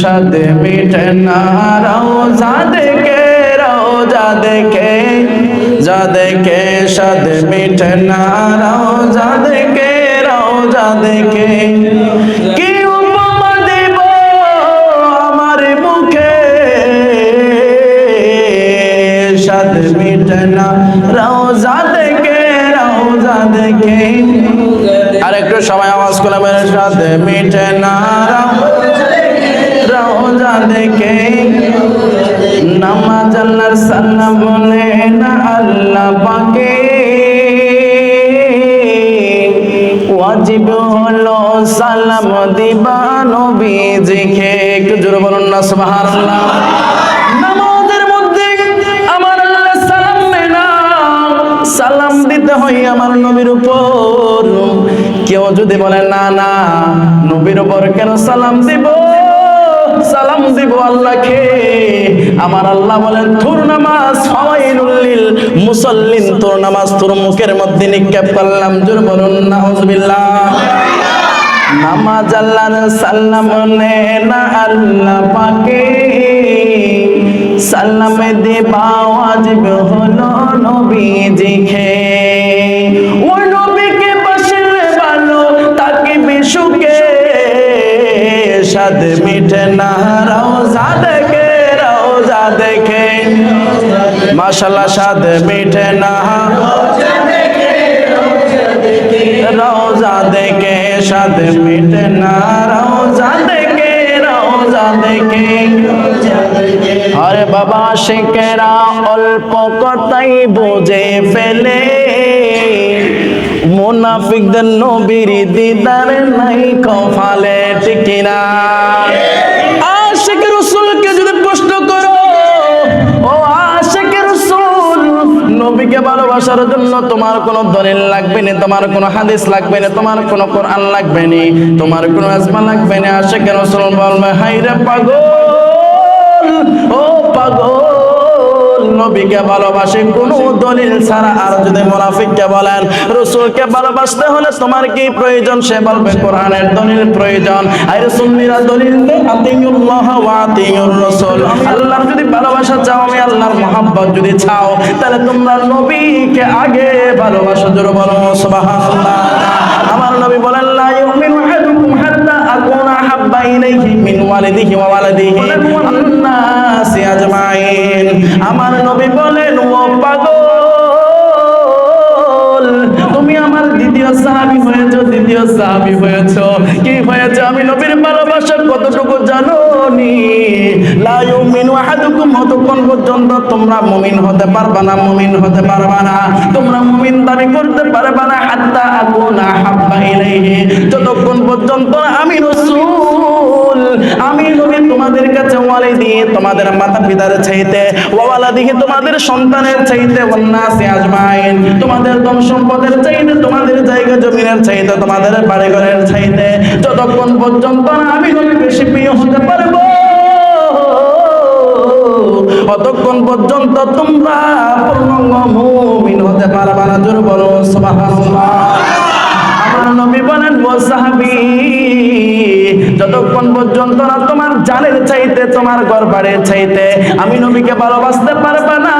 সাদ মিটে না, রওজা দেখে রওজা দেখে যা দেখে সাদ মিটে না, রওজা দেখে রওজা দেখে। কি উপমা দেব আমার মুখে? সাদ মিটে না, রওজা দেখে রওজা দেখে। আর একটু সবাই আওয়াজ করে সাথে মিটে না, রওজা ওয়াজিব হলো সালাম দিবা নবীজিকে একটু জোরে বলুন না, সুবহানাল্লাহ। নামাজের মধ্যে আমার আল্লাহ সালাম না সালাম দিতে হয় আমার নবীর উপর। কেউ যদি বলে, না না, নবীর উপর কেন সালাম দিব? সালাম দিব আল্লাহকে। আমার আল্লাহ বলেন, তোর নামাজ ফাওয়াইলুল লিল মুসাল্লিন, তোর নামাজ তোর মুখের মধ্যে নিক্ষেপ করলাম। জোর বলুন, নাউজুবিল্লাহ। নামাজ আল্লাহর সাল্লাম নে না আল্লাহ পাকে। সাল্লামে দেবা ওয়াজিব হলো নবীজিকে। সাদ মিটে না, রওজা দেখে রওজা দেখে। মাশাআল্লাহ সাদ মিটে না, রওজা দেখে। সাদ মিটে না, রওজা দেখে রওজা দেখে। আরে বাবা, শেখেরা অল্প কথাই বুঝে ফেলে। মুনাফিকদের নবীর দিদার নাই কফালে টিকিনা আশেক রসুলকে যদি প্রশ্ন করো, ও নবীকে ভালোবাসার জন্য তোমার কোনো দলিল লাগবে না, তোমার কোনো হাদিস লাগবে না, তোমার কোনো কোরআন লাগবে না, তোমার কোনো আজমা লাগবে না? আশেক রসুল বলবে হাই রে পাগল, ও পাগল নবীকে ভালোবাসে, কোনো দলিল ছাড়া আর যদি মুনাফিককে বলেন, রসুলকে ভালোবাসতে হলে তোমার কি প্রয়োজন? সে বলবে, কোরআনের দলিল প্রয়োজন। আর সুন্নিরা দলিল দেয় আতিউল্লাহ ওয়া আতিউর রাসূল। আল্লাহর যদি ভালোবাসা চাও, আমি আল্লাহর মহব্বত যদি চাও, তাহলে তোমরা নবীকে আগে ভালোবাসো, জোরে বলো, সুবহানাল্লাহ। আমার নবী বলেন, লা ইউমিনু আহাদুকুম হাত্তা আকুনা হাব্বা ইলাইহি মিন ওয়ালিদিহি ওয়া ওয়ালাদিহি। দ্বিতীয় সাহাবি হয়েছ দ্বিতীয় সাহাবি হয়েছ। কি হয়েছ? আমি নবীর ভালোবাসা কতটুকু জানো নি? পর্যন্ত তোমরা মুমিন হতে পারবা না, মুমিন হতে পারবা না। তোমরা মুমিন দাবি করতে পারবা না, হাত্তা ইলাইহি। যতক্ষণ পর্যন্ত আমি রাসূল তোমাদের কাছে ওয়ালি দিয়ে তোমাদের মাতা পিতার চাইতে ওয়ালা তোমাদের সন্তানের চাইতে, ওয়ান্নাসি আজমাইন। তোমাদের ধন সম্পদের চাইতে, তোমাদের জায়গা জমিনের চাইতে, তোমাদের বাড়ি চাইতে, যতক্ষণ পর্যন্ত না পর্যন্ত তোমরা পূর্ণাঙ্গ নবী বলেন, ও সাহাবী, যতক্ষণ পর্যন্ত জানের চাইতে তোমার ঘর বাড়ির চাইতে আমি নবীকে ভালোবাসতে পারবে না।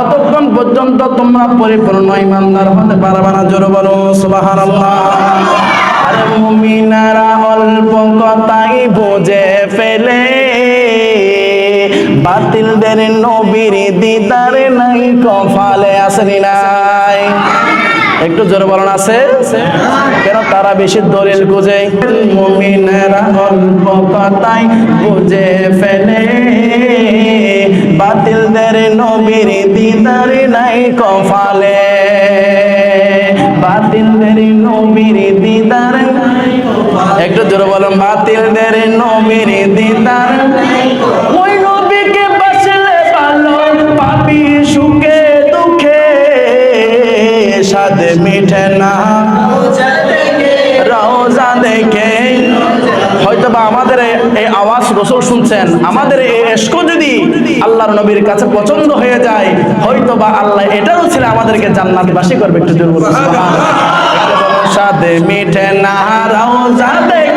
অতক্ষণ পর্যন্ত তোমরা পরিপূর্ণ ইমানদার হতে পারবে না। জোর বলো, সুবহানাল্লাহ। আরে মুমিনারা অল্প কথাই বুঝে ফেলে। বাতিলদের নবীর দিদারে নাই কফালে আসেনি নাই। একটু জোরে বলুন আছে? কেন তারা বেশি দলিল মুমিনেরা অল্প কথাই বুঝে ফেলে। বাতিলদের নবীর দিদারে নাই কফালে বাতিলদের নবীর দিদারে একটু জোরে বলুন, বাতিলদের নবীর রসুল শুনছেন, আমাদের এই এস্ক যদি আল্লাহর নবীর কাছে পছন্দ হয়ে যায় হয়তো বা আল্লাহ এটাও ছিল আমাদেরকে জান্নাতবাসী করবে, একটু জোর। সাদ মিঠে না রাও দেখে